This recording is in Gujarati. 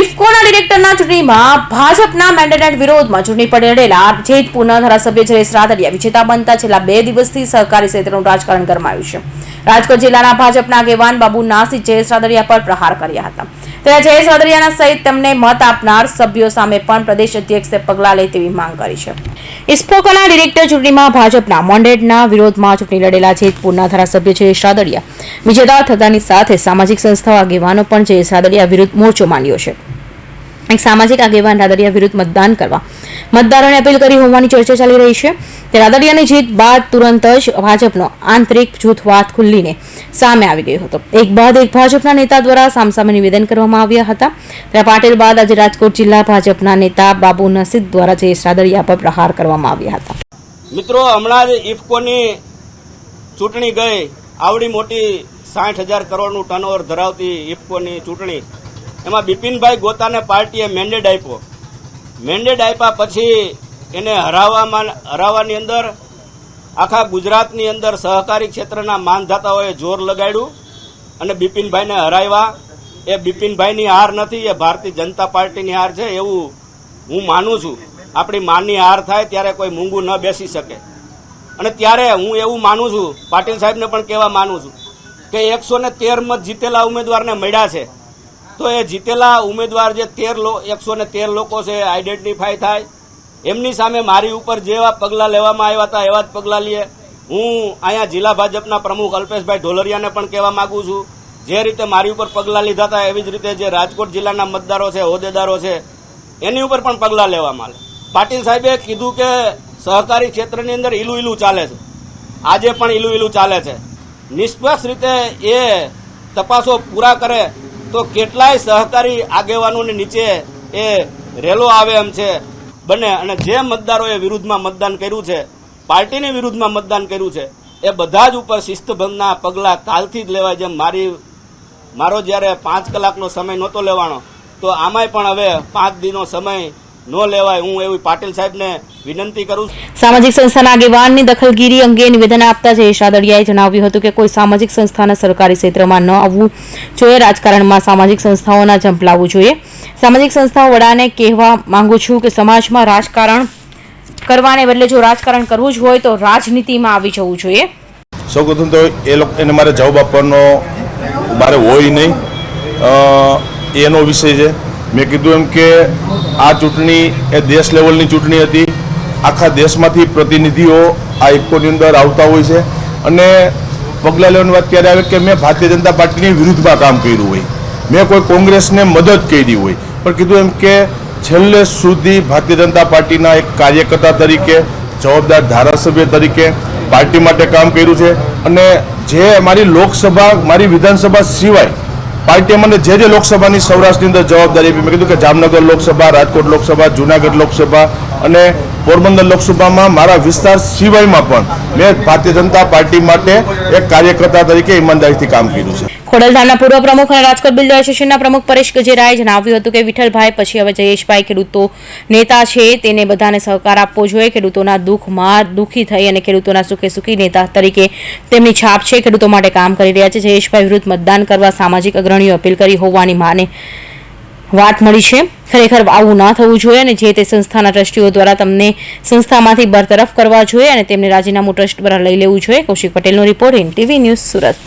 ઇફકોના ડિરેક્ટરના ચૂંટણીમાં ભાજપના મેન્ડેટ વિરોધમાં ચૂંટણી પડી રહેલા જેતપુરના ધારાસભ્ય જયેશ રાદડિયા વિજેતા બનતા છેલ્લા બે દિવસથી સહકારી ક્ષેત્રનું રાજકારણ ગરમાયું છે. રાજકોટ જિલ્લાના ભાજપના આગેવાન બાબુ નાસી જયેશ રાદડિયા પર પ્રહાર કર્યા હતા. ત્યારે જયેશ રાદડિયાના સહિત તેમને મત આપનાર સભ્યો સામે પણ પ્રદેશ અધ્યક્ષે પગલાં લે તેવી માંગ કરી છે. ઇસ્પોકના ડિરેક્ટર ચૂંટણીમાં ભાજપના મોન્ડેડના વિરોધમાં ચૂંટણી લડેલા જેતપુરના ધારાસભ્ય જયેશ રાદડિયા વિજેતા થતાની સાથે સામાજિક સંસ્થાઓ આગેવાનો પણ જયેશ રાદડિયા વિરુદ્ધ મોરચો માંડ્યો છે. એક સામાજિક આગેવાન રાદડિયા વિરુદ્ધ મતદાન કરવા મતદારોને અપીલ કરી હોવાની ચર્ચા ચાલી રહી છે તે રાદડિયાની જીત બાદ તુરંત જ ભાજપનો આંતરિક જૂથવાદ ખુલ્લીને સામે આવી ગયો હતો. એક બાદ એક ભાજપના નેતા દ્વારા સામસામે નિવેદન કરવામાં આવ્યા હતા. ત્યારે પાટીલ બાદ આજે રાજકોટ જિલ્લા ભાજપના નેતા બાબુ નસીદ દ્વારા જે રાદડિયા પર પ્રહાર કરવામાં આવ્યા હતા. મિત્રો, હમણાં જ ઇફકોની ચૂંટણી ગઈ. આવડી મોટી સાઠ હજાર કરોડનું ટર્નઓવર ધરાવતી ઇફકોની ચૂંટણી. એમાં બિપિનભાઈ ગોતાને પાર્ટીએ મેન્ડેટ આપ્યો. મેન્ડેટ આપ્યા પછી એને હરાવવામાં, હરાવવાની અંદર, આખા ગુજરાતની અંદર સહકારી ક્ષેત્રના માનધાતાઓએ જોર લગાડ્યું અને બિપિનભાઈને હરાવ્યા. એ બિપિનભાઈની હાર નથી, એ ભારતીય જનતા પાર્ટીની હાર છે એવું હું માનું છું. આપણી માની હાર થાય ત્યારે કોઈ મૂંગું ન બેસી શકે. અને ત્યારે હું એવું માનું છું, પાટીલ સાહેબને પણ કહેવા માનું છું કે એકસો ને તેર મત જીતેલા ઉમેદવારને મળ્યા છે. તો એ જીતેલા ઉમેદવાર જે તેર એકસો ને તેર લોકો છે આઈડેન્ટિફાય થાય. એમની સામે મારી ઉપર જેવા પગલાં લેવામાં આવ્યા હતા, એવા જ પગલાં લઈએ હું અહીંયા જિલ્લા ભાજપના પ્રમુખ અલ્પેશભાઈ ઢોલરિયાને પણ કહેવા માગું છું. જે રીતે મારી ઉપર પગલાં લીધા હતા, એવી જ રીતે જે રાજકોટ જિલ્લાના મતદારો છે, હોદ્દેદારો છે, એની ઉપર પણ પગલાં લેવામાં આવે. પાટીલ સાહેબે કીધું કે સહકારી ક્ષેત્રની અંદર ઈલું ઈલું ચાલે છે. આજે પણ ઈલું ઈલું ચાલે છે. નિષ્પક્ષ રીતે એ તપાસો પૂરા કરે તો કેટલાય સહકારી આગેવાનોની નીચે એ રેલો આવે એમ છે. બને અને જે મતદારોએ વિરુદ્ધમાં મતદાન કર્યું છે, પાર્ટીની વિરુદ્ધમાં મતદાન કર્યું છે, એ બધા જ ઉપર શિસ્તભંગના પગલાં કાલથી જ લેવાય જેમ મારી, મારો જ્યારે પાંચ કલાકનો સમય નહોતો લેવાનો, તો આમાંય પણ હવે પાંચ દિનો સમય ન લેવાય. હું એવી પાટીલ સાહેબને વિનંતી કરું સામાજિક સંસ્થાના આગેવાનની દખલગીરી અંગે નિવેદન આપતા જયેશ રાદડિયાએ જણાવ્યું હતું કે કોઈ સામાજિક સંસ્થાના સરકારી ક્ષેત્રમાં ન આવવું જોઈએ. રાજકારણમાં સામાજિક સંસ્થાઓના ઝંપલાવવું જોઈએ. સામાજિક સંસ્થાઓ વડાને કહેવા માંગુ છું કે સમાજમાં રાજકારણ કરવાને બદલે જો રાજકારણ કરવું જ હોય તો રાજનીતિમાં આવી જવું જોઈએ. સૌપ્રથમ તો એ લોકો એને મારે જવાબ આપવાનો મારે હોય નહીં. એનો વિષય છે. મેં કીધું એમ કે આ ચૂંટણી એ દેશ લેવલની ચૂંટણી હતી. આખા દેશમાંથી પ્રતિનિધિઓ આ ઇફકોની અંદર આવતા હોય છે. અને પગલાં લેવાની વાત ક્યારે આવે કે મેં ભારતીય જનતા પાર્ટીની વિરુદ્ધમાં કામ કર્યું હોય. મેં કોઈ કોંગ્રેસને મદદ કરી હોય. પણ કીધું એમ કે છેલ્લે સુધી ભારતીય જનતા પાર્ટીના એક કાર્યકર્તા તરીકે, જવાબદાર ધારાસભ્ય તરીકે પાર્ટી માટે કામ કર્યું છે. અને જે મારી લોકસભા, મારી વિધાનસભા સિવાય પાર્ટીએ મને જે જે લોકસભાની સૌરાષ્ટ્રની અંદર જવાબદારી આપી, મેં કીધું કે જામનગર લોકસભા, રાજકોટ લોકસભા, જુનાગઢ લોકસભા અને પોરબંદર લોકસભામાં મારા વિસ્તાર સિવાયમાં પણ મેં ભારતીય જનતા પાર્ટી માટે એક કાર્યકર્તા તરીકે ઈમાનદારીથી કામ કર્યું છે. ખોડલધામના પૂર્વ પ્રમુખ અને રાજકોટ બિલ્ડર એસોસિએશનના પ્રમુખ પરેશ ગજેરાએ જણાવ્યું હતું કે વિઠ્ઠલભાઈ, પછી હવે જયેશભાઈ ખેડૂતો નેતા છે, તેને બધાને સહકાર આપવો જોઈએ. ખેડૂતોના દુઃખમાં દુઃખી થઈ અને ખેડૂતોના સુખે સુખી નેતા તરીકે તેમની છાપ છે. ખેડૂતો માટે કામ કરી રહ્યા છે. જયેશભાઈ વિરુદ્ધ મતદાન કરવા સામાજિક અગ્રણીઓ અપીલ કરી હોવાની માને વાત મળી છે. ખરેખર આવું ના થવું જોઈએ અને જે તે સંસ્થાના ટ્રસ્ટીઓ દ્વારા તમને સંસ્થામાંથી બરતરફ કરવા જોઈએ અને તેમને રાજીનામું ટ્રસ્ટ દ્વારા લઈ લેવું જોઈએ. કૌશિક પટેલનો report N TV news Surat.